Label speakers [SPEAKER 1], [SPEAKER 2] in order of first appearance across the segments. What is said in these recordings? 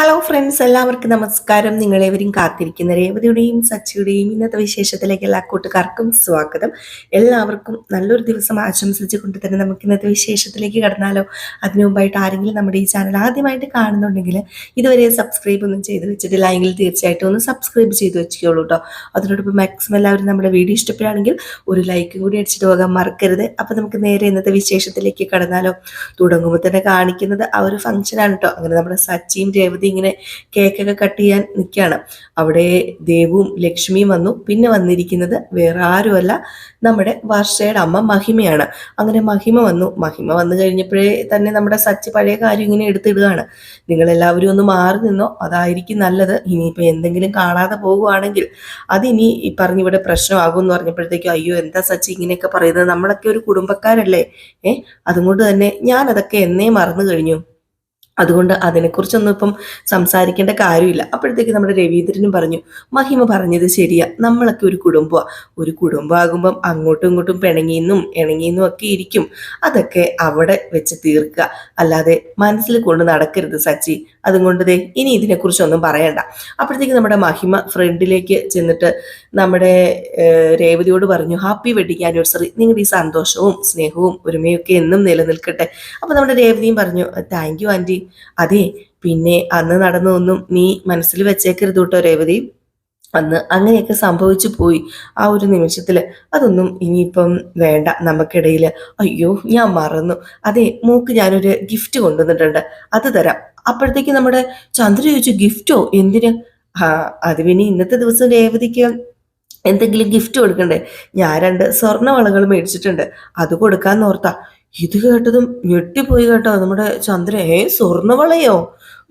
[SPEAKER 1] Hello friends എല്ലാവർക്കും നമസ്കാരം. നിങ്ങളേവരും കാത്തിരിക്കുന്ന രേവതിയുടെയും സച്ചിയുടെയും ഇന്നത്തെ വിശേഷത്തിലേക്ക് എല്ലാ കൂട്ടുകാർക്കും സ്വാഗതം. എല്ലാവർക്കും നല്ലൊരു ദിവസം ആശംസിച്ചുകൊണ്ട് തന്നെ നമുക്ക് ഇന്നത്തെ വിശേഷത്തിലേക്ക് കടന്നാലോ. അതിനു മുമ്പായിട്ട് ആരെങ്കിലും നമ്മുടെ ഈ ചാനൽ ആദ്യമായിട്ട് കാണുന്നുണ്ടെങ്കിൽ ഇതുവരെ സബ്സ്ക്രൈബ് ഒന്നും ചെയ്ത് വെച്ചിട്ടില്ല എങ്കിൽ തീർച്ചയായിട്ടും ഒന്ന് സബ്സ്ക്രൈബ് ചെയ്ത് വെച്ചോളൂ കേട്ടോ അതിനോടൊപ്പം മാക്സിമം എല്ലാവരും നമ്മുടെ വീഡിയോ ഇഷ്ടപ്പെടുകയാണെങ്കിൽ ഒരു ലൈക്ക് കൂടി അടിച്ചിട്ട് പോകാൻ മറക്കരുത്. അപ്പം നമുക്ക് നേരെ ഇന്നത്തെ വിശേഷത്തിലേക്ക് കടന്നാലോ. തുടങ്ങുമ്പോൾ തന്നെ കാണിക്കുന്നത് ആ ഒരു ഫംഗ്ഷനാണ് കേട്ടോ അങ്ങനെ നമ്മുടെ സച്ചിയും രേവതി ഇങ്ങനെ കേക്കൊക്കെ കട്ട് ചെയ്യാൻ നിൽക്കുകയാണ് അവിടെ ദേവും ലക്ഷ്മിയും വന്നു. പിന്നെ വന്നിരിക്കുന്നത് വേറെ ആരുമല്ല നമ്മുടെ വർഷയുടെ അമ്മ മഹിമയാണ്. അങ്ങനെ മഹിമ വന്നു. മഹിമ വന്നു കഴിഞ്ഞപ്പോഴേ തന്നെ നമ്മുടെ സച്ച് പഴയ കാര്യം ഇങ്ങനെ എടുത്തിടുകയാണ്. നിങ്ങളെല്ലാവരും ഒന്ന് മാറി നിന്നോ? അതായിരിക്കും നല്ലത്. ഇനിയിപ്പോൾ എന്തെങ്കിലും കാണാതെ പോകുവാണെങ്കിൽ അതിനി ഈ പറഞ്ഞിവിടെ പ്രശ്നമാകും എന്ന് പറഞ്ഞപ്പോഴത്തേക്കും അയ്യോ എന്താ സച്ച് ഇങ്ങനെയൊക്കെ പറയുന്നത്? നമ്മളൊക്കെ ഒരു കുടുംബക്കാരല്ലേ? ഏ അതുകൊണ്ട് തന്നെ ഞാനതൊക്കെ എന്നേ മറന്നു കഴിഞ്ഞു. അതുകൊണ്ട് അതിനെക്കുറിച്ചൊന്നും ഇപ്പം സംസാരിക്കേണ്ട കാര്യമില്ല. അപ്പോഴത്തേക്ക് നമ്മുടെ രവീന്ദ്രനും പറഞ്ഞു മഹിമ പറഞ്ഞത് ശരിയാ. നമ്മളൊക്കെ ഒരു കുടുംബമാണ് ഒരു കുടുംബമാകുമ്പം അങ്ങോട്ടും ഇങ്ങോട്ടും പിണങ്ങിയെന്നും ഇണങ്ങിയെന്നും ഒക്കെ ഇരിക്കും. അതൊക്കെ അവിടെ വെച്ച് തീർക്കുക. അല്ലാതെ മനസ്സിൽ കൊണ്ട് നടക്കരുത് സച്ചി. അതുകൊണ്ട് ദേ ഇനി ഇതിനെക്കുറിച്ചൊന്നും പറയണ്ട. അപ്പോഴത്തേക്ക് നമ്മുടെ മഹിമ ഫ്രണ്ടിലേക്ക് ചെന്നിട്ട് നമ്മുടെ രേവതിയോട് പറഞ്ഞു ഹാപ്പി വെഡിങ് ആനിവേഴ്സറി. നിങ്ങളുടെ ഈ സന്തോഷവും സ്നേഹവും ഒരുമയൊക്കെ എന്നും നിലനിൽക്കട്ടെ. അപ്പോൾ നമ്മുടെ രേവതിയും പറഞ്ഞു താങ്ക് യു ആന്റി അതെ പിന്നെ അന്ന് നടന്നൊന്നും നീ മനസ്സിൽ വെച്ചേക്കരുത് കേട്ടോ രേവതി. അന്ന് അങ്ങനെയൊക്കെ സംഭവിച്ചു പോയി ആ ഒരു നിമിഷത്തിൽ അതൊന്നും ഇനിയിപ്പം വേണ്ട നമുക്കിടയിൽ അയ്യോ ഞാൻ മറന്നു. അതെ മൂക്ക് ഞാനൊരു ഗിഫ്റ്റ് കൊണ്ടുവന്നിട്ടുണ്ട്. അത് തരാം. അപ്പോഴത്തേക്ക് നമ്മുടെ ചന്ദ്ര ചോദിച്ചു ഗിഫ്റ്റോ? എന്തിന്? ആ അത് പിന്നെ ഇന്നത്തെ ദിവസം രേവതിക്ക് എന്തെങ്കിലും ഗിഫ്റ്റ് കൊടുക്കണ്ടേ? ഞാൻ രണ്ട് സ്വർണ വളകൾ മേടിച്ചിട്ടുണ്ട്. അത് കൊടുക്കാന്ന് ഓർത്താ. ഇത് കേട്ടതും ഞെട്ടിപ്പോയി കേട്ടോ. നമ്മുടെ ചന്ദ്ര ഏ സ്വർണവളയോ?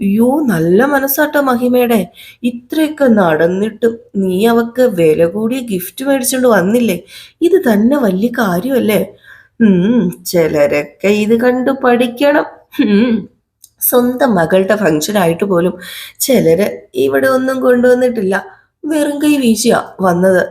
[SPEAKER 1] അയ്യോ നല്ല മനസ്സാട്ടോ മഹിമയുടെ. ഇത്രയൊക്കെ നടന്നിട്ട് നീ അവക്ക് വില കൂടിയ ഗിഫ്റ്റ് മേടിച്ചോണ്ട് വന്നില്ലേ? ഇത് തന്നെ വലിയ കാര്യമല്ലേ? ഉം ചിലരൊക്കെ ഇത് കണ്ടു പഠിക്കണം. സ്വന്തം മകളുടെ ഫംഗ്ഷൻ ആയിട്ട് പോലും ചിലര് ഇവിടെ ഒന്നും കൊണ്ടുവന്നിട്ടില്ല. വെറും കൈ വീശിയാ വന്നത്.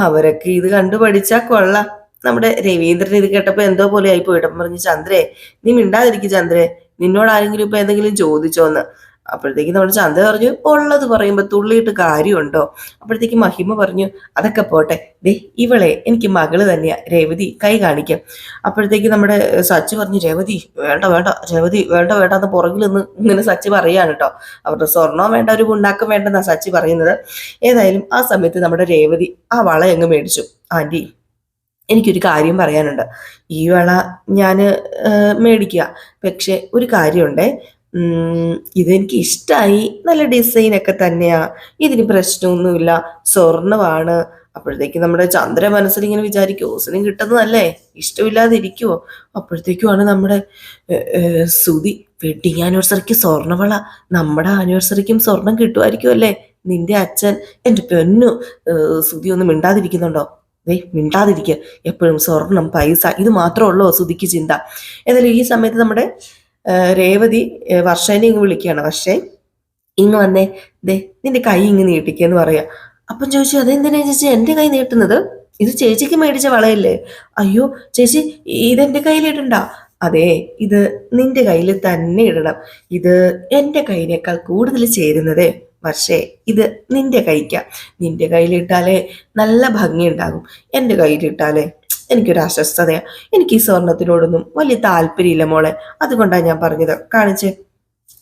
[SPEAKER 1] അവരൊക്കെ ഇത് കണ്ടു പഠിച്ചാ കൊള്ളാം. നമ്മുടെ രവീന്ദ്രൻ ഇത് കേട്ടപ്പോ എന്തോ പോലെ ആയി പോയിട്ട് പറഞ്ഞു ചന്ദ്രേ നീ മിണ്ടാതിരിക്കും ചന്ദ്രേ. നിന്നോട് ആരെങ്കിലും ഇപ്പൊ എന്തെങ്കിലും ചോദിച്ചോന്ന്. അപ്പോഴത്തേക്ക് നമ്മുടെ ചന്ദ്ര പറഞ്ഞു ഉള്ളത് പറയുമ്പോ തുള്ളിയിട്ട് കാര്യമുണ്ടോ? അപ്പോഴത്തേക്ക് മഹിമ പറഞ്ഞു അതൊക്കെ പോട്ടെ. ദേ ഇവളെ എനിക്ക് മകൾ തന്നെയാ. രേവതി കൈ കാണിക്കാം. അപ്പോഴത്തേക്ക് നമ്മുടെ സച്ചി പറഞ്ഞു രേവതി വേണ്ട വേണ്ട. രേവതി വേണ്ട വേണ്ട. എന്ന് പുറകിൽ നിന്ന് ഇങ്ങനെ സച്ചി പറയാണ് കേട്ടോ അവരുടെ സ്വർണം വേണ്ട ഒരു ഉണ്ടാക്കം വേണ്ടെന്നാ സച്ചി പറയുന്നത്. ഏതായാലും ആ സമയത്ത് നമ്മുടെ രേവതി ആ വള അങ്ങ് മേടിച്ചു. ആന്റി എനിക്കൊരു കാര്യം പറയാനുണ്ട്. ഈ വള ഞാൻ മേടിക്കുക പക്ഷെ ഒരു കാര്യമുണ്ടേ. ഇതെനിക്ക് ഇഷ്ടമായി നല്ല ഡിസൈനൊക്കെ തന്നെയാണ് ഇതിന് പ്രശ്നമൊന്നുമില്ല. സ്വർണമാണ് അപ്പോഴത്തേക്ക് നമ്മുടെ ചന്ദ്ര മനസ്സിൽ ഇങ്ങനെ വിചാരിക്കും ഓസിനും കിട്ടുന്നതല്ലേ? ഇഷ്ടമില്ലാതിരിക്കുമോ അപ്പോഴത്തേക്കുമാണ് നമ്മുടെ സുതി വെഡിങ് ആനിവേഴ്സറിക്ക് സ്വർണവള നമ്മുടെ ആനിവേഴ്സറിക്കും സ്വർണം കിട്ടുമായിരിക്കും അല്ലേ നിന്റെ അച്ഛൻ എന്റെ പെണ്ണു സുതി ഒന്നും മിണ്ടാതിരിക്കുന്നുണ്ടോ? ഏയ് മിണ്ടാതിരിക്കുക എപ്പോഴും സ്വർണം പൈസ ഇത് മാത്രമേ ഉള്ളൂ സുതിക്ക് ചിന്ത. എന്നാലും ഈ സമയത്ത് നമ്മുടെ രേവതി വർഷനെ ഇങ്ങ് വിളിക്കുകയാണ്. വർഷേ ഇങ്ങ് വന്നേ. ദേ നിന്റെ കൈ ഇങ്ങ് നീട്ടിക്കുക എന്ന് പറയാ. അപ്പം ചോദിച്ചു അതെന്തിനാ ചേച്ചി എന്റെ കൈ നീട്ടുന്നത്? ഇത് ചേച്ചിക്ക് മേടിച്ച വളയല്ലേ? അയ്യോ ചേച്ചി ഇതെന്റെ കയ്യിലിടണ്ട അതെ ഇത് നിന്റെ കയ്യിൽ തന്നെ ഇടണം. ഇത് എന്റെ കൈനേക്കാൾ കൂടുതൽ ചേരുന്നതേ. പക്ഷേ ഇത് നിന്റെ കൈക്കാ നിന്റെ കയ്യിലിട്ടാലേ നല്ല ഭംഗിയുണ്ടാകും. എന്റെ കയ്യിലിട്ടാലേ എനിക്കൊരു അസ്വസ്ഥതയാണ് എനിക്ക് ഈ സ്വർണത്തിനോടൊന്നും വലിയ താല്പര്യമില്ല മോളെ. അതുകൊണ്ടാണ് ഞാൻ പറഞ്ഞത്. കാണിച്ച്.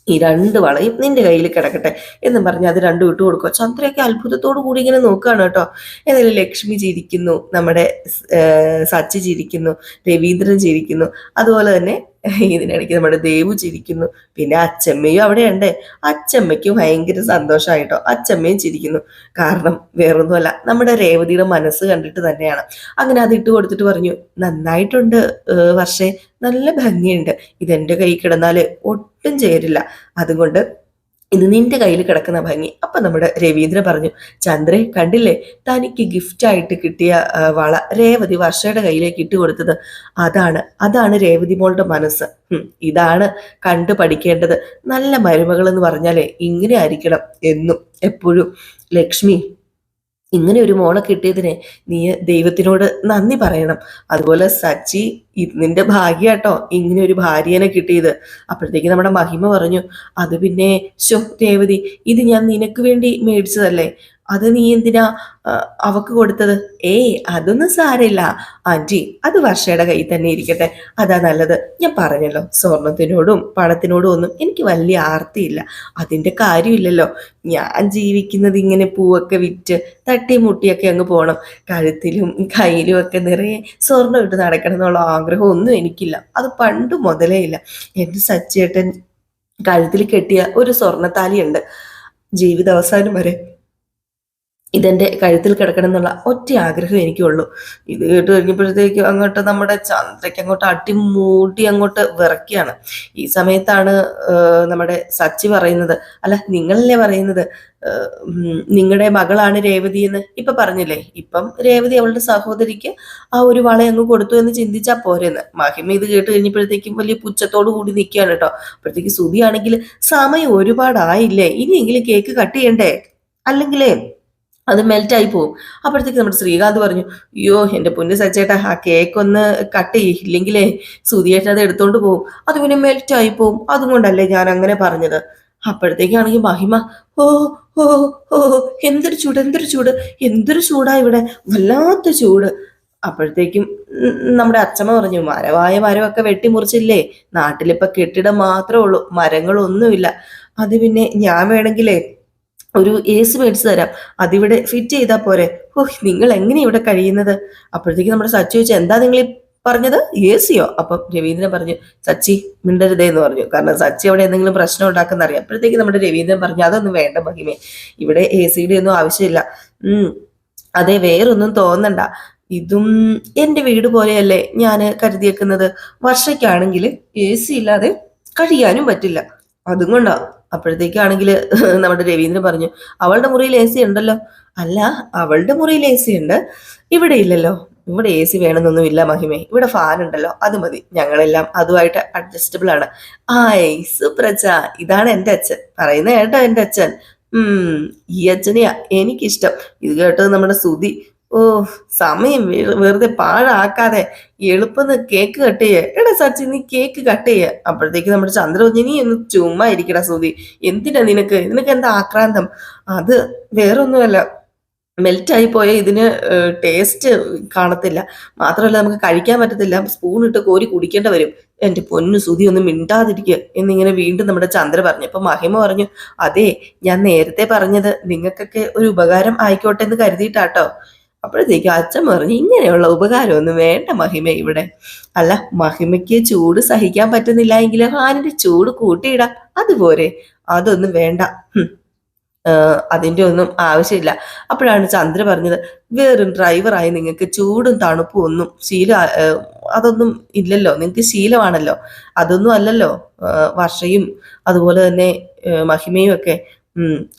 [SPEAKER 1] ഈ രണ്ട് വളയും നിന്റെ കയ്യിൽ കിടക്കട്ടെ എന്ന് പറഞ്ഞ് അത് രണ്ടും ഇട്ട് കൊടുക്കുക. ചന്ദ്രയൊക്കെ അത്ഭുതത്തോടു കൂടി ഇങ്ങനെ നോക്കുകയാണ് കേട്ടോ. ഏതായാലും ലക്ഷ്മി ചിരിക്കുന്നു. നമ്മുടെ സച്ചി ചിരിക്കുന്നു. രവീന്ദ്രൻ ചിരിക്കുന്നു. അതുപോലെ തന്നെ ഇതിനിടയ്ക്ക് നമ്മുടെ ദേവു ചിരിക്കുന്നു. പിന്നെ അച്ചമ്മയും അവിടെ ഉണ്ട് അച്ചമ്മയ്ക്ക് ഭയങ്കര സന്തോഷമായിട്ടോ അച്ചമ്മയും ചിരിക്കുന്നു. കാരണം വേറൊന്നുമല്ല നമ്മുടെ രേവതിയുടെ മനസ്സ് കണ്ടിട്ട് തന്നെയാണ്. അങ്ങനെ അത് ഇട്ട് കൊടുത്തിട്ട് പറഞ്ഞു നന്നായിട്ടുണ്ട് വർഷേ. നല്ല ഭംഗിയുണ്ട്. ഇതെന്റെ കൈ കിടന്നാൽ ഒട്ടും ചേരില്ല. അതുകൊണ്ട് ഇത് നിന്റെ കയ്യിൽ കിടക്കുന്ന ഭംഗി. അപ്പൊ നമ്മുടെ രവീന്ദ്രൻ പറഞ്ഞു ചന്ദ്രേ കണ്ടില്ലേ? തനിക്ക് ഗിഫ്റ്റ് ആയിട്ട് കിട്ടിയ വള രേവതി വർഷയുടെ കയ്യിലേക്ക് ഇട്ട് കൊടുത്തത്. അതാണ് അതാണ് രേവതി മോളുടെ മനസ്സ്. ഇതാണ് കണ്ടു പഠിക്കേണ്ടത്. നല്ല മരുമകൾ എന്ന് പറഞ്ഞാലേ ഇങ്ങനെ ആയിരിക്കണം എന്നും എപ്പോഴും. ലക്ഷ്മി ഇങ്ങനെ ഒരു മോളെ കിട്ടിയതിനെ നീ ദൈവത്തിനോട് നന്ദി പറയണം. അതുപോലെ സച്ചി നിന്റെ ഭാഗ്യാട്ടോ ഇങ്ങനെ ഒരു ഭാര്യനെ കിട്ടിയത്. അപ്പോഴത്തേക്ക് നമ്മുടെ മഹിമ പറഞ്ഞു അത് പിന്നെ ശോ രേവതി ഇത് ഞാൻ നിനക്ക് വേണ്ടി മേടിച്ചതല്ലേ? അത് നീ എന്തിനാ അവക്ക് കൊടുത്തത്? ഏയ് അതൊന്നും സാരമില്ല. ആന്റി അത് വർഷയുടെ കയ്യിൽ തന്നെ ഇരിക്കട്ടെ. അതാ നല്ലത്. ഞാൻ പറഞ്ഞല്ലോ സ്വർണത്തിനോടും പണത്തിനോടും ഒന്നും എനിക്ക് വലിയ ആർത്തിയില്ല. അതിന്റെ കാര്യമില്ലല്ലോ. ഞാൻ ജീവിക്കുന്നത് ഇങ്ങനെ പൂവൊക്കെ വിറ്റ് തട്ടി മുട്ടിയൊക്കെ അങ്ങ് പോകണം കഴുത്തിലും കയ്യിലും ഒക്കെ നിറയെ സ്വർണം ഇട്ട് നടക്കണം എന്നുള്ള ആഗ്രഹം ഒന്നും എനിക്കില്ല. അത് പണ്ട് മുതലേ ഇല്ല. എന്റെ സച്ചേട്ടൻ കഴുത്തിൽ കെട്ടിയ ഒരു സ്വർണത്താലിയുണ്ട്. ജീവിതാവസാനം വരെ. ഇതെന്റെ കഴുത്തിൽ കിടക്കണം എന്നുള്ള ഒറ്റ ആഗ്രഹം എനിക്കുള്ളൂ. ഇത് കേട്ട് കഴിഞ്ഞപ്പോഴത്തേക്ക് അങ്ങോട്ട് നമ്മുടെ ചന്ദ്രയ്ക്ക് അങ്ങോട്ട് അടിമൂടി അങ്ങോട്ട് വിറക്കുകയാണ് ഈ സമയത്താണ് നമ്മുടെ സച്ചി പറയുന്നത്. അല്ല നിങ്ങളല്ലേ പറയുന്നത്? നിങ്ങളുടെ മകളാണ് രേവതി എന്ന് ഇപ്പൊ പറഞ്ഞില്ലേ? ഇപ്പം രേവതി അവളുടെ സഹോദരിക്ക് ആ ഒരു വള അങ്ങ് കൊടുത്തു എന്ന് ചിന്തിച്ചാ പോരെന്ന്. മഹിമ ഇത് കേട്ട് കഴിഞ്ഞപ്പോഴത്തേക്കും വലിയ പുച്ഛത്തോടു കൂടി നിൽക്കുകയാണ് കേട്ടോ. അപ്പോഴത്തേക്ക് സുതിയാണെങ്കിൽ സമയം ഒരുപാടായില്ലേ? ഇനിയെങ്കിലും കേക്ക് കട്ട് ചെയ്യണ്ടേ? അല്ലെങ്കിലേ അത് മെൽറ്റായി പോകും അപ്പോഴത്തേക്ക് നമ്മുടെ ശ്രീകാന്ത് പറഞ്ഞു അയ്യോ എന്റെ പൊന്നു സച്ചേട്ടാ ആ കേക്ക് ഒന്ന് കട്ട് ചെയ്യില്ലെങ്കിലേ സുതിയേട്ടൻ അത് എടുത്തോണ്ട് പോകും അത് പിന്നെ മെൽറ്റായി പോകും അതുകൊണ്ടല്ലേ ഞാൻ അങ്ങനെ പറഞ്ഞത്. അപ്പോഴത്തേക്കാണെങ്കിൽ മഹിമ ഓ ഓ ഓ എന്തൊരു ചൂട് എന്തൊരു ചൂട് എന്തൊരു ചൂടാ ഇവിടെ. വല്ലാത്ത ചൂട്. അപ്പോഴത്തേക്കും നമ്മുടെ അച്ഛമ്മ പറഞ്ഞു മരവായ മരമൊക്കെ വെട്ടിമുറിച്ചില്ലേ? നാട്ടിലിപ്പോ കെട്ടിടം മാത്രമേ ഉള്ളൂ. മരങ്ങളൊന്നുമില്ല. അത് പിന്നെ ഞാൻ വേണമെങ്കിലേ ഒരു എ സി മേടിച്ച് തരാം. അതിവിടെ ഫിറ്റ് ചെയ്താൽ പോരെ. ഓഹ് നിങ്ങൾ എങ്ങനെ ഇവിടെ കഴിയുന്നത്? അപ്പോഴത്തേക്ക് നമ്മുടെ സച്ചി ചോദിച്ചാൽ എന്താ നിങ്ങൾ പറഞ്ഞത്? എ സിയോ അപ്പം രവീന്ദ്രൻ പറഞ്ഞു സച്ചി മിണ്ടരുതേ എന്ന് പറഞ്ഞു. കാരണം സച്ചി അവിടെ എന്തെങ്കിലും പ്രശ്നം ഉണ്ടാക്കുന്ന അറിയാം. അപ്പോഴത്തേക്ക് നമ്മുടെ രവീന്ദ്രൻ പറഞ്ഞു അതൊന്നും വേണ്ട മഹിമേ. ഇവിടെ എ സിയുടെ ഒന്നും ആവശ്യമില്ല. ഉം അതെ വേറൊന്നും തോന്നണ്ട. ഇതും എന്റെ വീട് പോലെയല്ലേ ഞാൻ കരുതിയേക്കുന്നത്? വർഷയ്ക്കാണെങ്കിൽ എ സി ഇല്ലാതെ കഴിയാനും പറ്റില്ല. അതും കൊണ്ടാ അപ്പോഴത്തേക്കാണെങ്കിൽ നമ്മുടെ രവീന്ദ്രൻ പറഞ്ഞു അവളുടെ മുറിയിൽ എ സി ഉണ്ടല്ലോ. അല്ല അവളുടെ മുറിയിൽ എ സി ഉണ്ട്. ഇവിടെ ഇല്ലല്ലോ. ഇവിടെ എ സി വേണമെന്നൊന്നുമില്ല മഹിമേ. ഇവിടെ ഫാൻ ഉണ്ടല്ലോ. അത് മതി. ഞങ്ങളെല്ലാം അതുമായിട്ട് അഡ്ജസ്റ്റബിൾ ആണ്. ആയ് സുപ്രജ ഇതാണ് എന്റെ അച്ഛൻ. പറയുന്ന കേട്ടോ എന്റെ അച്ഛൻ. ഉം ഈ അച്ഛനെയാ എനിക്കിഷ്ടം. ഇത് കേട്ടത് നമ്മുടെ സുതി ഓ സമയം വെറുതെ പാഴാക്കാതെ എളുപ്പം കേക്ക് കട്ട് ചെയ്യേ. എടാ സച്ചി നീ കേക്ക് കട്ട് ചെയ്യേ. അപ്പോഴത്തേക്ക് നമ്മുടെ ചന്ദ്ര പറഞ്ഞു നീ ഒന്ന് ചുമ്മാ ഇരിക്കടാ സുതി എന്തിനാ നിനക്ക്? നിനക്ക് എന്താ ആക്രാന്തം? അത് വേറൊന്നുമല്ല. മെൽറ്റായി പോയ ഇതിന് ടേസ്റ്റ് കാണത്തില്ല. മാത്രമല്ല നമുക്ക് കഴിക്കാൻ പറ്റത്തില്ല. സ്പൂൺ ഇട്ട് കോരി കുടിക്കേണ്ട വരും. എന്റെ പൊന്നു സുതി ഒന്നും മിണ്ടാതിരിക്കുക എന്നിങ്ങനെ വീണ്ടും നമ്മുടെ ചന്ദ്ര പറഞ്ഞു. അപ്പൊ മഹിമ പറഞ്ഞു അതെ ഞാൻ നേരത്തെ പറഞ്ഞത് നിങ്ങൾക്കൊക്കെ ഒരു ഉപകാരം ആയിക്കോട്ടെ എന്ന് കരുതിയിട്ടാട്ടോ. അപ്പോഴത്തേക്ക് അച്ഛൻ പറഞ്ഞു ഇങ്ങനെയുള്ള ഉപകാരമൊന്നും വേണ്ട മഹിമ ഇവിടെ. അല്ല മഹിമയ്ക്ക് ചൂട് സഹിക്കാൻ പറ്റുന്നില്ല എങ്കിൽ ഹാനിന്റെ ചൂട് കൂട്ടിയിടാം. അതുപോലെ അതൊന്നും വേണ്ട. അതിന്റെ ഒന്നും ആവശ്യമില്ല. അപ്പോഴാണ് ചന്ദ്ര പറഞ്ഞത് വേറും ഡ്രൈവറായി നിങ്ങൾക്ക് ചൂടും തണുപ്പും ഒന്നും ശീല അതൊന്നും ഇല്ലല്ലോ. നിങ്ങൾക്ക് ശീലമാണല്ലോ. അതൊന്നും അല്ലല്ലോ. വർഷയും അതുപോലെ തന്നെ മഹിമയും ഒക്കെ.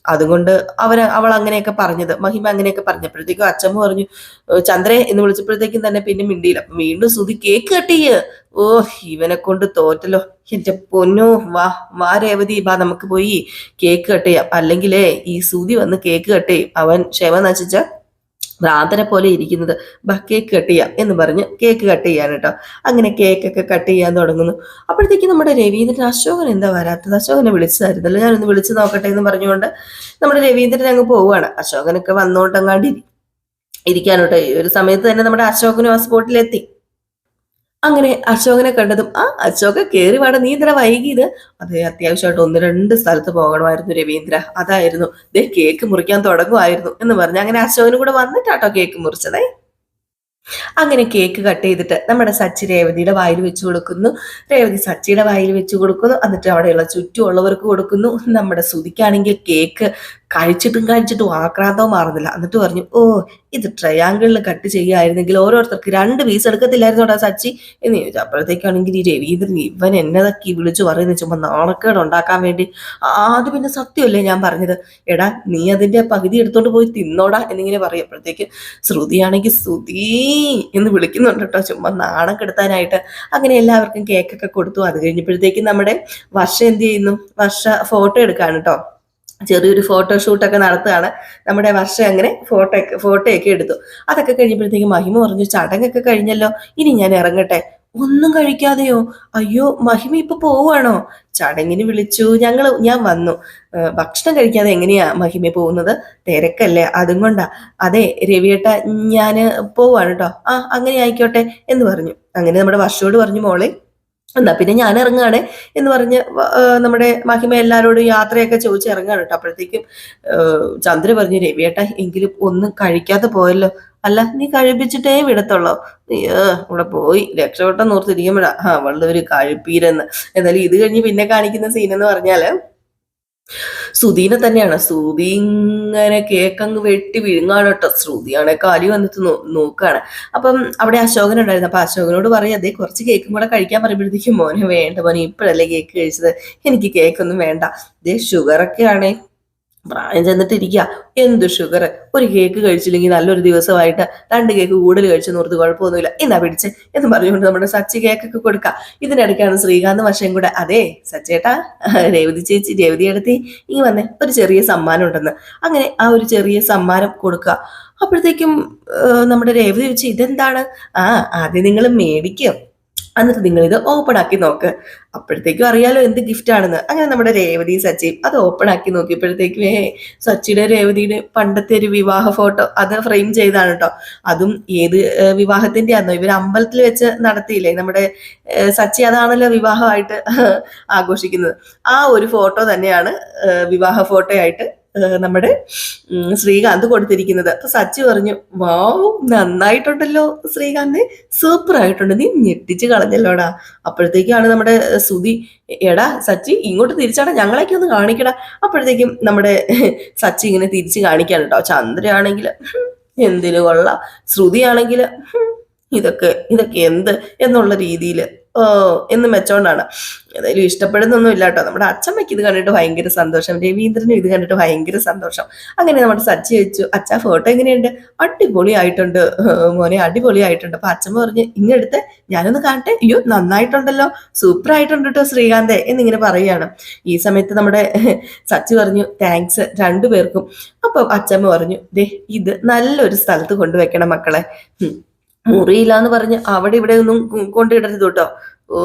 [SPEAKER 1] അതുകൊണ്ട് അവർ അവൾ അങ്ങനെയൊക്കെ പറഞ്ഞത്. മഹിമ അങ്ങനെയൊക്കെ പറഞ്ഞപ്പോഴത്തേക്കും അച്ഛമ്മ പറഞ്ഞു "ഏഹ് ചന്ദ്രേ എന്ന് വിളിച്ചപ്പോഴത്തേക്കും തന്നെ പിന്നെ മിണ്ടിയില്ല. വീണ്ടും സുതി കേക്ക് കട്ടിയ് ഓ ഇവനെ കൊണ്ട് തോറ്റല്ലോ. എന്റെ പൊന്നോ വാ വാ രേവതി വാ നമുക്ക് പോയി കേക്ക് കെട്ടിയ അല്ലെങ്കിലേ ഈ സുതി വന്ന് കേക്ക് കെട്ടി അവൻ ക്ഷമ നശിച്ച ഭ്രാന്തനെ പോലെ ഇരിക്കുന്നത്. ബാ കേക്ക് കട്ട് ചെയ്യാം എന്ന് പറഞ്ഞ് കേക്ക് കട്ട് ചെയ്യാൻ കേട്ടോ. അങ്ങനെ കേക്കൊക്കെ കട്ട് ചെയ്യാൻ തുടങ്ങുന്നു. അപ്പോഴത്തേക്ക് നമ്മുടെ രവീന്ദ്രൻ അശോകൻ എന്താ വരാത്തത്? അശോകനെ വിളിച്ചതായിരുന്നല്ലോ. ഞാനൊന്ന് വിളിച്ചു നോക്കട്ടെ എന്ന് പറഞ്ഞുകൊണ്ട് നമ്മുടെ രവീന്ദ്രൻ അങ്ങ് പോവുകയാണ്. അശോകനൊക്കെ വന്നുകൊണ്ടങ്ങാണ്ട് ഇരി- ഇരിക്കാനോട്ടെ. ഒരു സമയത്ത് തന്നെ നമ്മുടെ അശോകനും ആ സ്പോട്ടിലെത്തി അങ്ങനെ അശോകനെ കണ്ടതും ആ അശോക കയറി വാട നീ ഇത്ര വൈകിയത് അതെ അത്യാവശ്യമായിട്ട് ഒന്ന് രണ്ട് സ്ഥലത്ത് പോകണമായിരുന്നു രവീന്ദ്ര. അതായിരുന്നു. ദേ കേക്ക് മുറിക്കാൻ തുടങ്ങുമായിരുന്നു എന്ന് പറഞ്ഞ് അങ്ങനെ അശോകനും കൂടെ വന്നിട്ടാട്ടോ കേക്ക് മുറിച്ചതേ. അങ്ങനെ കേക്ക് കട്ട് ചെയ്തിട്ട് നമ്മുടെ സച്ചി രേവതിയുടെ വായിൽ വെച്ച് കൊടുക്കുന്നു. രേവതി സച്ചിയുടെ വായിൽ വെച്ച് കൊടുക്കുന്നു. എന്നിട്ട് അവിടെയുള്ള ചുറ്റുമുള്ളവർക്ക് കൊടുക്കുന്നു. നമ്മുടെ സുതിക്കാണെങ്കിൽ കേക്ക് കഴിച്ചിട്ടും കഴിച്ചിട്ടും ആക്രാന്തവും മാറുന്നില്ല. എന്നിട്ട് പറഞ്ഞു ഓ ഇത് ട്രയാങ്കിളിൽ കട്ട് ചെയ്യായിരുന്നെങ്കിൽ ഓരോരുത്തർക്ക് രണ്ട് പീസ് എടുക്കത്തില്ലായിരുന്നോടാ സച്ചി? എന്ന് ചോദിച്ചു. അപ്പോഴത്തേക്കാണെങ്കിൽ ഈ രവീന്ദ്രൻ ഇവൻ എന്നതൊക്കെ വിളിച്ചു പറയുന്ന ചുമ്മാ നാണക്കേട് ഉണ്ടാക്കാൻ വേണ്ടി. അത് പിന്നെ സത്യമല്ലേ ഞാൻ പറഞ്ഞത്? എടാ നീ അതിന്റെ പകുതി എടുത്തോണ്ട് പോയി തിന്നോടാ എന്നിങ്ങനെ പറയപ്പോഴത്തേക്ക് ശ്രുതിയാണെങ്കിൽ ശ്രുതി എന്ന് വിളിക്കുന്നുണ്ട് കേട്ടോ. ചുമ്മാ നാണം കെടുത്താനായിട്ട്. അങ്ങനെ എല്ലാവർക്കും കേക്കൊക്കെ കൊടുത്തു. അത് കഴിഞ്ഞപ്പോഴത്തേക്ക് നമ്മുടെ വർഷ എന്ത് ചെയ്യുന്നു? വർഷ ഫോട്ടോ എടുക്കാണ് കേട്ടോ. ചെറിയൊരു ഫോട്ടോഷൂട്ടൊക്കെ നടത്തുകയാണ്. നമ്മുടെ വർഷം അങ്ങനെ ഫോട്ടോ ഫോട്ടോയൊക്കെ എടുത്തു. അതൊക്കെ കഴിഞ്ഞപ്പോഴത്തേക്ക് മഹിമ പറഞ്ഞു ചടങ്ങൊക്കെ കഴിഞ്ഞല്ലോ ഇനി ഞാൻ ഇറങ്ങട്ടെ. ഒന്നും കഴിക്കാതെയോ? അയ്യോ മഹിമ ഇപ്പൊ പോവാണോ ചടങ്ങിന് വിളിച്ചു. ഞങ്ങൾ ഞാൻ വന്നു. ഭക്ഷണം കഴിക്കാതെ എങ്ങനെയാ മഹിമ പോകുന്നത്? തിരക്കല്ലേ അതും കൊണ്ടാ. അതെ രവിയേട്ട ഞാൻ പോവാണ് കേട്ടോ ആ അങ്ങനെ ആയിക്കോട്ടെ എന്ന് പറഞ്ഞു. അങ്ങനെ നമ്മുടെ വർഷയോട് പറഞ്ഞു മോളെ എന്നാ പിന്നെ ഞാൻ ഇറങ്ങാണ് എന്ന് പറഞ്ഞ് നമ്മുടെ മഹിമ എല്ലാവരോടും യാത്രയൊക്കെ ചോദിച്ച് ഇറങ്ങാണ് കേട്ടോ. അപ്പോഴത്തേക്കും ചന്ദ്ര പറഞ്ഞു രവിയേട്ട എങ്കിലും ഒന്നും കഴിക്കാതെ പോയല്ലോ. അല്ല നീ കഴിപ്പിച്ചിട്ടേ വിടത്തുള്ളോ? നീ ഇവിടെ പോയി രക്ഷപ്പെട്ട ഓർത്തിരിക്കുമ്പോഴാ ആ അവളുടെ ഒരു കഴിപ്പീരെന്ന്. എന്നാലും ഇത് കഴിഞ്ഞ് പിന്നെ കാണിക്കുന്ന സീൻ എന്ന് പറഞ്ഞാൽ സുധീനെ തന്നെയാണ്. ശ്രുതി ഇങ്ങനെ കേക്കങ്ങ് വെട്ടി വിഴുങ്ങാണ് കേട്ടോ. ശ്രുതിയാണ് കാലി വന്നിട്ട് നോക്കുകയാണ് അപ്പം അവിടെ അശോകൻ ഉണ്ടായിരുന്നു. അപ്പൊ അശോകനോട് പറയാം അതേ കുറച്ച് കേക്കും കൂടെ കഴിക്കാൻ പറയുമ്പോഴത്തേക്കും മോനെ വേണ്ട മോനെ ഇപ്പോഴല്ലേ കേക്ക് കഴിച്ചത്? എനിക്ക് കേക്കൊന്നും വേണ്ട. ഇതേ ഷുഗറൊക്കെ ആണേ പ്രായം ചെന്നിട്ടിരിക്കുക എന്ത് ഷുഗർ ഒരു കേക്ക് കഴിച്ചില്ലെങ്കിൽ നല്ലൊരു ദിവസമായിട്ട് രണ്ട് കേക്ക് കൂടുതൽ കഴിച്ചു നോർത്ത് കുഴപ്പമൊന്നുമില്ല. എന്നാ പിടിച്ച് എന്ന് പറഞ്ഞുകൊണ്ട് നമ്മുടെ സച്ചി കേക്കൊക്കെ കൊടുക്കുക ഇതിനിടയ്ക്കാണ് ശ്രീകാന്ത് വശം കൂടെ. അതെ സച്ചേട്ടാ രേവതി ചേച്ചി രേവതി എടുത്തി ഇനി വന്നേ. ഒരു ചെറിയ സമ്മാനം ഉണ്ടെന്ന്. അങ്ങനെ ആ ഒരു ചെറിയ സമ്മാനം കൊടുക്കുക അപ്പോഴത്തേക്കും നമ്മുടെ രേവതി ചോദിച്ചു ഇതെന്താണ്? ആ ആദ്യം നിങ്ങൾ മേടിക്കും. എന്നിട്ട് നിങ്ങൾ ഇത് ഓപ്പൺ ആക്കി നോക്ക്. അപ്പോഴത്തേക്കും അറിയാലോ എന്ത് ഗിഫ്റ്റ് ആണെന്ന്. അങ്ങനെ നമ്മുടെ രേവതി സച്ചി അത് ഓപ്പൺ ആക്കി നോക്കിയപ്പോഴത്തേക്കും ഏ സച്ചിയുടെ രേവതിയുടെ പണ്ടത്തെ ഒരു വിവാഹ ഫോട്ടോ അത് ഫ്രെയിം ചെയ്താണ് കേട്ടോ അതും ഏത് വിവാഹത്തിന്റെ ആണോ ഇവർ അമ്പലത്തിൽ വെച്ച് നടത്തിയില്ലേ? നമ്മുടെ സച്ചി അതാണല്ലോ വിവാഹമായിട്ട് ആഘോഷിക്കുന്നത്. ആ ഒരു ഫോട്ടോ തന്നെയാണ് വിവാഹ ഫോട്ടോ ആയിട്ട് നമ്മുടെ ശ്രീകാന്ത് കൊടുത്തിരിക്കുന്നത്. അപ്പൊ സച്ചി പറഞ്ഞു വാവ് നന്നായിട്ടുണ്ടല്ലോ ശ്രീകാന്ത്. സൂപ്പർ ആയിട്ടുണ്ട്. നീ ഞെട്ടിച്ച് കളഞ്ഞല്ലോടാ. അപ്പോഴത്തേക്കാണ് നമ്മുടെ സുതി എടാ സച്ചി ഇങ്ങോട്ട് തിരിച്ചാടാ. ഞങ്ങളെയൊക്കെ ഒന്ന് കാണിക്കടാ. അപ്പോഴത്തേക്കും നമ്മുടെ സച്ചി ഇങ്ങനെ തിരിച്ച് കാണിക്കാൻ കേട്ടോ. ചന്ദ്രയാണെങ്കിൽ എന്തിനു കൊള്ളാം. ശ്രുതിയാണെങ്കിൽ ഇതൊക്കെ ഇതൊക്കെ എന്ത് എന്നുള്ള രീതിയിൽ എന്ന് വെച്ചോണ്ടാണ് ഏതായാലും ഇഷ്ടപ്പെടുന്നൊന്നും ഇല്ല കേട്ടോ നമ്മുടെ അച്ഛമ്മയ്ക്ക് ഇത് കണ്ടിട്ട് ഭയങ്കര സന്തോഷം. രവീന്ദ്രനും ഇത് കണ്ടിട്ട് ഭയങ്കര സന്തോഷം. അങ്ങനെ നമ്മുടെ സച്ചി വെച്ചു അച്ഛ ഫോട്ടോ എങ്ങനെയുണ്ട്? അടിപൊളിയായിട്ടുണ്ട്. മോനെ അടിപൊളിയായിട്ടുണ്ട്. അപ്പൊ അച്ഛമ്മ പറഞ്ഞ് ഇങ്ങെടുത്ത് ഞാനൊന്ന് കാണട്ടെ. അയ്യോ നന്നായിട്ടുണ്ടല്ലോ. സൂപ്പർ ആയിട്ടുണ്ട് കേട്ടോ ശ്രീകാന്തെ എന്നിങ്ങനെ പറയുകയാണ് ഈ സമയത്ത് നമ്മുടെ സച്ചി പറഞ്ഞു താങ്ക്സ് രണ്ടുപേർക്കും. അപ്പൊ അച്ഛമ്മ പറഞ്ഞു ദേ ഇത് നല്ലൊരു സ്ഥലത്ത് കൊണ്ടുവെക്കണം മക്കളെ. ഉം. മുറിയില്ലാന്ന് പറഞ്ഞ് അവിടെ ഇവിടെ ഒന്നും കൊണ്ടിടരുത് കേട്ടോ. ഓ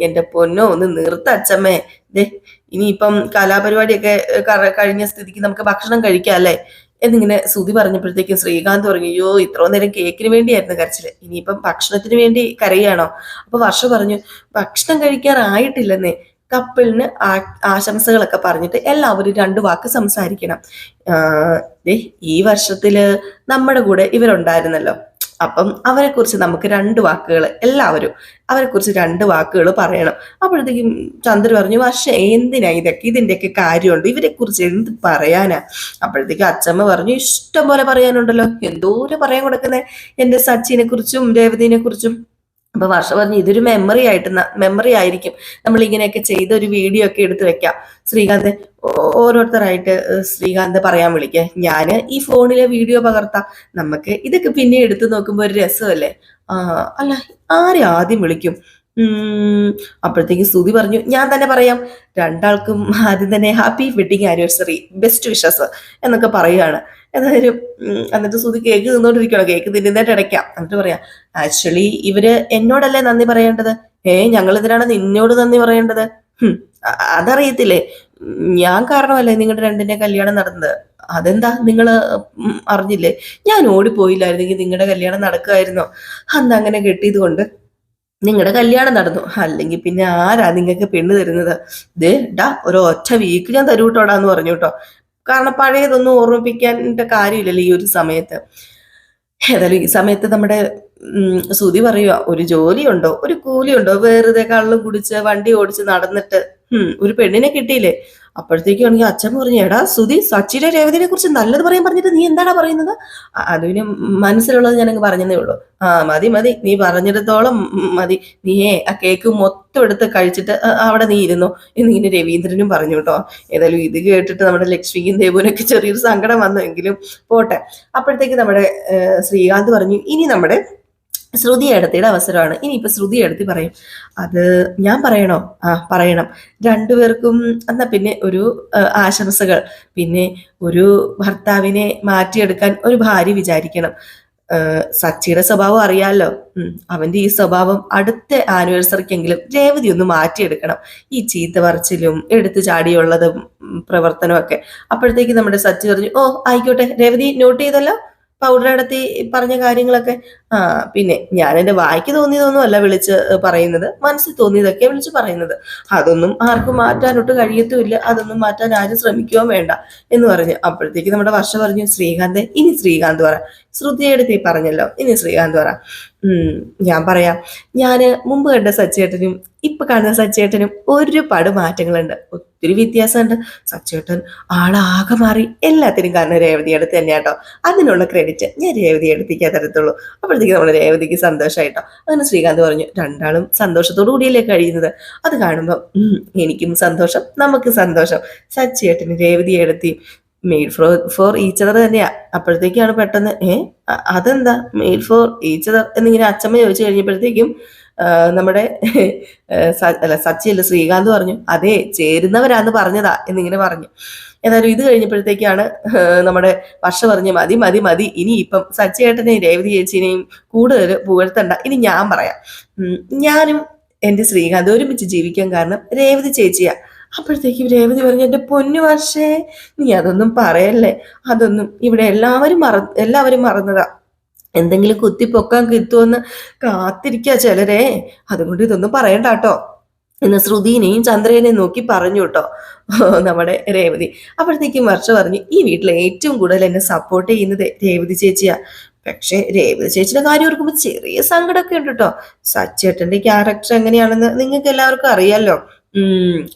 [SPEAKER 1] എന്റെ പൊന്നോ ഒന്ന് നിർത്ത അച്ഛമ്മേ. ദേ ഇനിയിപ്പം കലാപരിപാടിയൊക്കെ കഴിഞ്ഞ സ്ഥിതിക്ക് നമുക്ക് ഭക്ഷണം കഴിക്കാം അല്ലേ? എന്നിങ്ങനെ സുതി പറഞ്ഞപ്പോഴത്തേക്കും ശ്രീകാന്ത് പറഞ്ഞു അയ്യോ ഇത്ര നേരം കേക്കിന് വേണ്ടിയായിരുന്നു കരച്ചിൽ. ഇനിയിപ്പം ഭക്ഷണത്തിന് വേണ്ടി കരയാണോ അപ്പൊ വർഷ പറഞ്ഞു ഭക്ഷണം കഴിക്കാറായിട്ടില്ലെന്നേ. കപ്പിളിന് ആശംസകളൊക്കെ പറഞ്ഞിട്ട് എല്ലാവരും രണ്ടു വാക്ക് സംസാരിക്കണം. ഈ വർഷത്തിൽ നമ്മുടെ കൂടെ ഇവരുണ്ടായിരുന്നല്ലോ. അപ്പം അവരെക്കുറിച്ച് നമുക്ക് രണ്ട് വാക്കുകൾ എല്ലാവരും അവരെക്കുറിച്ച് രണ്ട് വാക്കുകൾ പറയണം. അപ്പോഴത്തേക്കും ചന്ദ്ര പറഞ്ഞു പക്ഷേ എന്തിനാ ഇതൊക്കെ? ഇതിന്റെയൊക്കെ കാര്യമുണ്ട്. ഇവരെക്കുറിച്ച് എന്ത് പറയാനാ? അപ്പോഴത്തേക്കും അച്ചമ്മ പറഞ്ഞു ഇഷ്ടം പോലെ പറയാനുണ്ടല്ലോ. എന്തോരം പറയാൻ കൊടുക്കുന്നേ? എന്റെ സച്ചിനെ കുറിച്ചും രേവതിനെ കുറിച്ചും അപ്പൊ വർഷ ഇതൊരു മെമ്മറി ആയിട്ട് മെമ്മറി ആയിരിക്കും. നമ്മൾ ഇങ്ങനെയൊക്കെ ചെയ്ത ഒരു വീഡിയോ ഒക്കെ എടുത്തു വെക്കാം. ശ്രീകാന്ത് ഓരോരുത്തരായിട്ട് ശ്രീകാന്ത് പറയാൻ വിളിക്കേ. ഞാൻ ഈ ഫോണിലെ വീഡിയോ പകർത്താം. നമുക്ക് ഇതൊക്കെ പിന്നെ എടുത്തു നോക്കുമ്പോ ഒരു രസമല്ലേ? അല്ല ആരെ ആദ്യം വിളിക്കും? അപ്പോഴത്തേക്ക് സ്തുതി പറഞ്ഞു ഞാൻ തന്നെ പറയാം രണ്ടാൾക്കും ആദ്യം തന്നെ happy wedding anniversary best wishes എന്നൊക്കെ പറയുകയാണ് എന്തായാലും എന്നിട്ട് സുതി കേക്ക് തിന്നോണ്ടിരിക്കണം കേക്ക് തിന്നുന്നതായിട്ട് ഇടയ്ക്കാം. എന്നിട്ട് പറയാം ആക്ച്വലി ഇവർ എന്നോടല്ലേ നന്ദി പറയേണ്ടത്? ഏ ഞങ്ങൾ ഇതിനാണ് നിന്നോട് നന്ദി പറയേണ്ടത്? അതറിയത്തില്ലേ? ഞാൻ കാരണമല്ലേ നിങ്ങളുടെ രണ്ടിന്റെ കല്യാണം നടന്നത്? അതെന്താ നിങ്ങൾ അറിഞ്ഞില്ലേ? ഞാൻ ഓടിപ്പോയില്ലായിരുന്നെങ്കിൽ നിങ്ങളുടെ കല്യാണം നടക്കുമായിരുന്നോ അന്ന് അങ്ങനെ കെട്ടിയത് കൊണ്ട് നിങ്ങളുടെ കല്യാണം നടന്നു. അല്ലെങ്കിൽ പിന്നെ ആരാ നിങ്ങൾക്ക് പെണ്ണ് തരുന്നത്? ദേ ഒരു ഒറ്റ വീക്ക് ഞാൻ തരൂട്ടോടാന്ന് പറഞ്ഞു കേട്ടോ കാരണം പഴയതൊന്നും ഓർമ്മിപ്പിക്കാന്റെ കാര്യമില്ലല്ലോ ഈ ഒരു സമയത്ത്. ഏതായാലും ഈ സമയത്ത് നമ്മുടെ സുതി പറയുക ഒരു ജോലിയുണ്ടോ? ഒരു കൂലിയുണ്ടോ? വെറുതെ കള്ളും കുടിച്ച് വണ്ടി ഓടിച്ച് നടന്നിട്ട് ഒരു പെണ്ണിനെ കിട്ടിയില്ലേ? അപ്പോഴത്തേക്കാണെങ്കിൽ അച്ഛൻ പറഞ്ഞു എടാ സുധി സച്ചിയുടെ രേവതിനെ കുറിച്ച് നല്ലത് പറയാൻ പറഞ്ഞിട്ട് നീ എന്താണ് പറയുന്നത്? അതിന് മനസ്സിലുള്ളത് ഞാനങ്ങ് പറഞ്ഞതേ ഉള്ളൂ. ആ മതി മതി നീ പറഞ്ഞിടത്തോളം മതി. നീയേ ആ കേക്ക് മൊത്തം എടുത്ത് കഴിച്ചിട്ട് അവിടെ നീ ഇരുന്നോ? എന്നിങ്ങനെ രവീന്ദ്രനും പറഞ്ഞു കേട്ടോ. ഏതായാലും ഇത് കേട്ടിട്ട് നമ്മുടെ ലക്ഷ്മിക്കും ദേവുവിനൊക്കെ ചെറിയൊരു സങ്കടം വന്നെങ്കിലും പോട്ടെ. അപ്പോഴത്തേക്ക് നമ്മുടെ ശ്രീകാന്ത് പറഞ്ഞു ഇനി നമ്മുടെ ശ്രുതി എടുത്തിയുടെ അവസരമാണ്. ഇനിയിപ്പോ ശ്രുതി എടുത്തി പറയും അത് ഞാൻ പറയണോ? ആ പറയണം. രണ്ടുപേർക്കും എന്നാ പിന്നെ ഒരു ആശംസകൾ. പിന്നെ ഒരു ഭർത്താവിനെ മാറ്റിയെടുക്കാൻ ഒരു ഭാര്യ വിചാരിക്കണം. സച്ചിയുടെ സ്വഭാവം അറിയാലോ. അവന്റെ ഈ സ്വഭാവം അടുത്ത ആനിവേഴ്സറിക്കെങ്കിലും രേവതി ഒന്ന് മാറ്റിയെടുക്കണം. ഈ ചീത്ത പറച്ചിലും എടുത്തു ചാടിയുള്ളതും പ്രവർത്തനമൊക്കെ അപ്പോഴത്തേക്ക് നമ്മുടെ സച്ചി പറഞ്ഞു ഓ ആയിക്കോട്ടെ രേവതി നോട്ട് ചെയ്തല്ലോ. പൗഡർ നടത്തി പറഞ്ഞ കാര്യങ്ങളൊക്കെ. ആ പിന്നെ ഞാൻ എന്റെ വായിക്ക് തോന്നിയതൊന്നും അല്ല വിളിച്ച് പറയുന്നത്. മനസ്സിൽ തോന്നിയതൊക്കെ വിളിച്ച് പറയുന്നത്. അതൊന്നും ആർക്കും മാറ്റാനൊട്ട് കഴിയത്തുമില്ല. അതൊന്നും മാറ്റാൻ ആരും ശ്രമിക്കുകയും വേണ്ട എന്ന് പറഞ്ഞു അപ്പോഴത്തേക്ക് നമ്മുടെ വർഷ പറഞ്ഞു ശ്രീകാന്ത് ഇനി ശ്രീകാന്ത് പറ. ശ്രുതിയെടുത്ത് പറഞ്ഞല്ലോ. ഇനി ശ്രീകാന്ത് പറ. ഞാൻ പറയാം. ഞാൻ മുമ്പ് കണ്ട സച്ചേട്ടനും ഇപ്പൊ കാണുന്ന സച്ചേട്ടനും ഒരുപാട് മാറ്റങ്ങളുണ്ട്. ഒത്തിരി വ്യത്യാസമുണ്ട്. സച്ചേട്ടൻ ആളാകെ മാറി. എല്ലാത്തിനും കാരണം രേവതി അടുത്ത് തന്നെയാട്ടോ. അതിനുള്ള ക്രെഡിറ്റ് ഞാൻ രേവതി എടുത്തിക്കാൻ തരത്തുള്ളൂ. അപ്പോഴത്തേക്ക് നമ്മുടെ രേവതിക്ക് സന്തോഷമായിട്ടോ അങ്ങനെ ശ്രീകാന്ത് പറഞ്ഞു രണ്ടാളും സന്തോഷത്തോടു കൂടിയല്ലേ കഴിയുന്നത്? അത് കാണുമ്പോൾ എനിക്കും സന്തോഷം നമുക്ക് സന്തോഷം. സച്ചേട്ടന് രേവതി എടുത്തി made for for each other തന്നെയാ. അപ്പോഴത്തേക്കാണ് പെട്ടെന്ന് ഏ അതെന്താ? മെയ്ഡ് ഫോർ ഈച്ച് അതർ എന്നിങ്ങനെ അച്ഛമ്മ ചോദിച്ചു കഴിഞ്ഞപ്പോഴത്തേക്കും നമ്മുടെ അല്ല സച്ചി അല്ല ശ്രീകാന്ത് പറഞ്ഞു അതെ ചേരുന്നവരാന്ന് പറഞ്ഞതാ എന്നിങ്ങനെ പറഞ്ഞു. ഏതായാലും ഇത് കഴിഞ്ഞപ്പോഴത്തേക്കാണ് നമ്മുടെ വർഷ പറഞ്ഞ് മതി മതി മതി ഇനി ഇപ്പം സച്ചിയേട്ടനെയും രേവതി ചേച്ചിനെയും കൂടുതൽ പുകഴ്ത്തണ്ട ഇനി ഞാൻ പറയാം. ഞാനും എന്റെ ശ്രീകാന്ത് ഒരുമിച്ച് ജീവിക്കാൻ കാരണം രേവതി ചേച്ചിയാ. അപ്പോഴത്തേക്കും രേവതി പറഞ്ഞു എന്റെ പൊന്നു വർഷേ നീ അതൊന്നും പറയല്ലേ? അതൊന്നും ഇവിടെ എല്ലാവരും മറ എല്ലാവരും മറന്നതാ. എന്തെങ്കിലും കുത്തിപ്പൊക്കാൻ കിട്ടുമെന്ന് കാത്തിരിക്കുക ചിലരെ. അതുകൊണ്ട് ഇതൊന്നും പറയണ്ട കേട്ടോ. എന്ന് ശ്രുതിനെയും ചന്ദ്രനെയും നോക്കി പറഞ്ഞു കേട്ടോ നമ്മുടെ രേവതി. അപ്പോഴത്തേക്കും വർഷ പറഞ്ഞു ഈ വീട്ടിൽ ഏറ്റവും കൂടുതൽ എന്നെ സപ്പോർട്ട് ചെയ്യുന്നത് രേവതി ചേച്ചിയാ. പക്ഷേ രേവതി ചേച്ചിയുടെ കാര്യം ഓർക്കുമ്പോൾ ചെറിയ സങ്കടമൊക്കെ ഉണ്ട് കേട്ടോ. സച്ചേട്ടന്റെ ക്യാരക്ടർ എങ്ങനെയാണെന്ന് നിങ്ങൾക്ക് എല്ലാവർക്കും അറിയാലോ.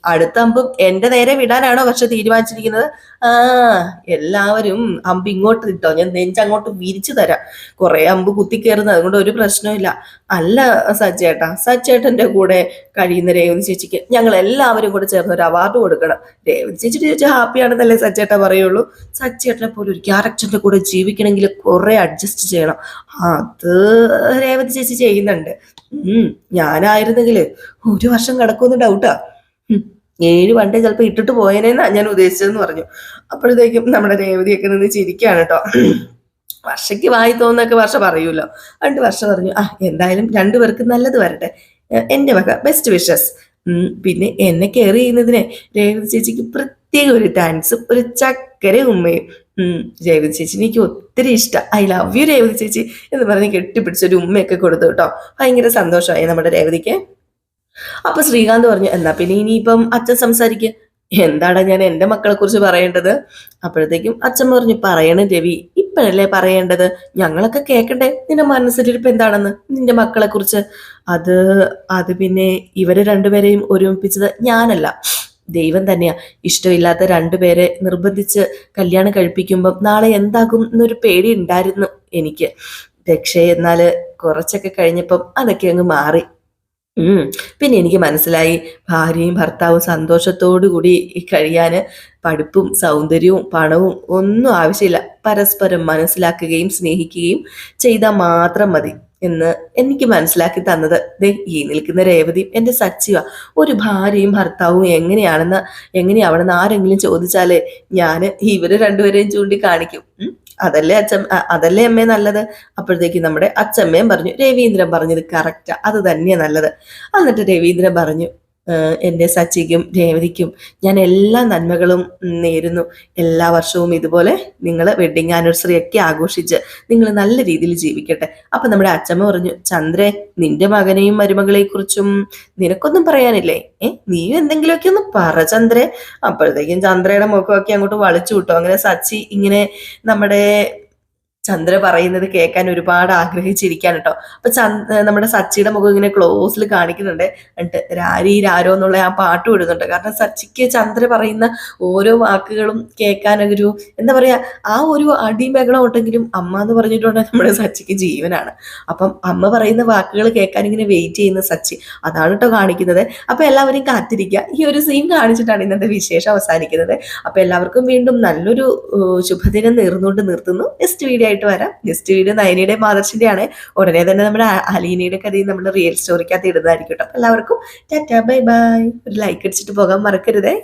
[SPEAKER 1] അടുത്ത അമ്പും എന്റെ നേരെ വിടാനാണോ പക്ഷെ തീരുമാനിച്ചിരിക്കുന്നത്? ആ എല്ലാവരും അമ്പ് ഇങ്ങോട്ട് ഇട്ടോ. ഞാൻ നെഞ്ചങ്ങോട്ട് വിരിച്ചു തരാം. കുറെ അമ്പ് കുത്തിക്കേറുന്നത് അതുകൊണ്ട് ഒരു പ്രശ്നമില്ല അല്ല സജ്ജേട്ടാ. സജ്ജേട്ടന്റെ കൂടെ കഴിയുന്ന രേവതി ചേച്ചിക്ക് ഞങ്ങൾ എല്ലാവരും കൂടെ ചേർന്ന് ഒരു അവാർഡ് കൊടുക്കണം. രേവതി ചേച്ചിയുടെ ചേച്ചി ഹാപ്പിയാണെന്നല്ലേ സച്ചേട്ട പറയുള്ളൂ. സജ്ജേട്ടനെ പോലെ ഒരു ക്യാരക്ടറിന്റെ കൂടെ ജീവിക്കണമെങ്കിൽ കുറെ അഡ്ജസ്റ്റ് ചെയ്യണം. അത് രേവതി ചേച്ചി ചെയ്യുന്നുണ്ട്. ഉം ഞാനായിരുന്നെങ്കിൽ ഒരു വർഷം കിടക്കുമെന്ന് ഡൗട്ടാ ഏഴ് വണ്ടേ ചിലപ്പോ ഇട്ടിട്ട് പോയേനെന്നാ ഞാൻ ഉദ്ദേശിച്ചതെന്ന് പറഞ്ഞു. അപ്പോഴത്തേക്കും നമ്മുടെ രേവതിയൊക്കെ നിന്ന് ചിരിക്കാണ് കേട്ടോ. വർഷയ്ക്ക് വായി തോന്നൊക്കെ വർഷ പറയൂല്ലോ രണ്ട് വർഷം പറഞ്ഞു ആ എന്തായാലും രണ്ടുപേർക്ക് നല്ലത് വരട്ടെ. എന്റെ വക ബെസ്റ്റ് വിഷസ് പിന്നെ എന്നെ കെയർ ചെയ്യുന്നതിന് രേവതി ചേച്ചിക്ക് പ്രത്യേക ഒരു താങ്ക്സും ഒരു ചക്കര ഉമ്മയും. രേവതി ചേച്ചി എനിക്ക് ഒത്തിരി ഇഷ്ടം. ഐ ലവ് യു രേവതി ചേച്ചി എന്ന് പറഞ്ഞ് കെട്ടിപ്പിടിച്ച ഒരു ഉമ്മയൊക്കെ കൊടുത്തു കേട്ടോ. ഭയങ്കര സന്തോഷമായി നമ്മുടെ രേവതിക്ക്. അപ്പൊ ശ്രീകാന്ത് പറഞ്ഞു എന്നാ പിന്നെ ഇനിയിപ്പം അച്ഛൻ സംസാരിക്കുക എന്താടാ ഞാൻ എന്റെ മക്കളെ കുറിച്ച് പറയേണ്ടത്? അപ്പോഴത്തേക്കും അച്ഛൻ പറഞ്ഞു പറയണേ രവി ഇപ്പോഴല്ലേ പറയേണ്ടത്? ഞങ്ങളൊക്കെ കേൾക്കണ്ടേ നിന്റെ മനസ്സിലിരിപ്പ് എന്താണെന്ന്? നിന്റെ മക്കളെ കുറിച്ച് അത് അത് പിന്നെ ഇവരെ രണ്ടുപേരെയും ഒരുമിപ്പിച്ചത് ഞാനല്ല. ദൈവം തന്നെയാ. ഇഷ്ടമില്ലാത്ത രണ്ടുപേരെ നിർബന്ധിച്ച് കല്യാണം കഴിപ്പിക്കുമ്പം നാളെ എന്താകും എന്നൊരു പേടി ഉണ്ടായിരുന്നു എനിക്ക്. പക്ഷേ എന്നാൽ കുറച്ചൊക്കെ കഴിഞ്ഞപ്പം അതൊക്കെ അങ്ങ് മാറി. പിന്നെ എനിക്ക് മനസ്സിലായി ഭാര്യയും ഭർത്താവും സന്തോഷത്തോടു കൂടി കഴിയാന് പഠിപ്പും സൗന്ദര്യവും പണവും ഒന്നും ആവശ്യമില്ല. പരസ്പരം മനസ്സിലാക്കുകയും സ്നേഹിക്കുകയും ചെയ്താൽ മാത്രം മതി എന്ന് എനിക്ക് മനസ്സിലാക്കി തന്നത്. ദേ ഈ നിൽക്കുന്ന രേവതി എന്റെ സച്ചിവ. ഒരു ഭാര്യയും ഭർത്താവും എങ്ങനെയാണെന്ന് എങ്ങനെയാവണമെന്ന് ആരെങ്കിലും ചോദിച്ചാലേ ഞാൻ ഇവരെ രണ്ടുപേരെയും ചൂണ്ടിക്കാണിക്കും. അതല്ലേ അച്ഛൻ അതല്ലേ അമ്മേ നല്ലത്? അപ്പോഴത്തേക്ക് നമ്മുടെ അച്ഛമ്മയും പറഞ്ഞു രവീന്ദ്രൻ പറഞ്ഞത് കറക്റ്റാ അത് തന്നെയാ നല്ലത്. എന്നിട്ട് രവീന്ദ്രൻ പറഞ്ഞു "ഏഹ് എന്റെ സച്ചിക്കും രേവതിക്കും ഞാൻ എല്ലാ നന്മകളും നേരുന്നു. എല്ലാ വർഷവും ഇതുപോലെ നിങ്ങൾ വെഡിങ് ആനിവേഴ്സറി ഒക്കെ ആഘോഷിച്ച് നിങ്ങൾ നല്ല രീതിയിൽ ജീവിക്കട്ടെ. അപ്പൊ നമ്മുടെ അച്ഛമ്മ പറഞ്ഞു ചന്ദ്രെ നിന്റെ മകനെയും മരുമകളെ കുറിച്ചും നിനക്കൊന്നും പറയാനില്ലേ? ഏ നീ എന്തെങ്കിലുമൊക്കെ ഒന്ന് പറ ചന്ദ്രേ. അപ്പോഴത്തേക്കും ചന്ദ്രയുടെ മുഖമൊക്കെ അങ്ങോട്ട് വളിച്ചു വിട്ടോ. അങ്ങനെ സച്ചി ഇങ്ങനെ നമ്മുടെ ചന്ദ്ര പറയുന്നത് കേൾക്കാൻ ഒരുപാട് ആഗ്രഹിച്ചിരിക്കാൻ കേട്ടോ. അപ്പൊ നമ്മുടെ സച്ചിയുടെ മുഖം ഇങ്ങനെ ക്ലോസിൽ കാണിക്കുന്നുണ്ട്. എന്നിട്ട് രാരി രാരോ എന്നുള്ള ആ പാട്ട് വിടുന്നുണ്ട്. കാരണം സച്ചിക്ക് ചന്ദ്ര പറയുന്ന ഓരോ വാക്കുകളും കേൾക്കാൻ ഒരു എന്താ പറയാ ആ ഒരു അടിമേഖളം ഉണ്ടെങ്കിലും അമ്മ എന്ന് പറഞ്ഞിട്ടുണ്ടെങ്കിൽ നമ്മുടെ സച്ചിക്ക് ജീവനാണ്. അപ്പം അമ്മ പറയുന്ന വാക്കുകൾ കേൾക്കാൻ ഇങ്ങനെ വെയിറ്റ് ചെയ്യുന്ന സച്ചി അതാണ് കേട്ടോ കാണിക്കുന്നത്. അപ്പൊ എല്ലാവരും കാത്തിരിക്കുക. ഈ ഒരു സീൻ കാണിച്ചിട്ടാണ് ഇന്നത്തെ വിശേഷം അവസാനിക്കുന്നത്. അപ്പൊ എല്ലാവർക്കും വീണ്ടും നല്ലൊരു ശുഭദിനം നേർന്നുകൊണ്ട് നിർത്തുന്നു. നെക്സ്റ്റ് വീഡിയോ ആയിട്ട് വരാം. നെക്സ്റ്റ് വീഡിയോ നയനിയുടെ മാതർഷിന്റെ ആണ് ഉടനെ തന്നെ നമ്മുടെ അലീനയുടെ കഥയും നമ്മുടെ റിയൽ സ്റ്റോറിക്കകത്ത് ഇടുന്നതായിരിക്കും കേട്ടോ. എല്ലാവർക്കും ടാറ്റാ ബൈ ബൈ. ഒരു ലൈക്ക് അടിച്ചിട്ട് പോകാൻ മറക്കരുതേ.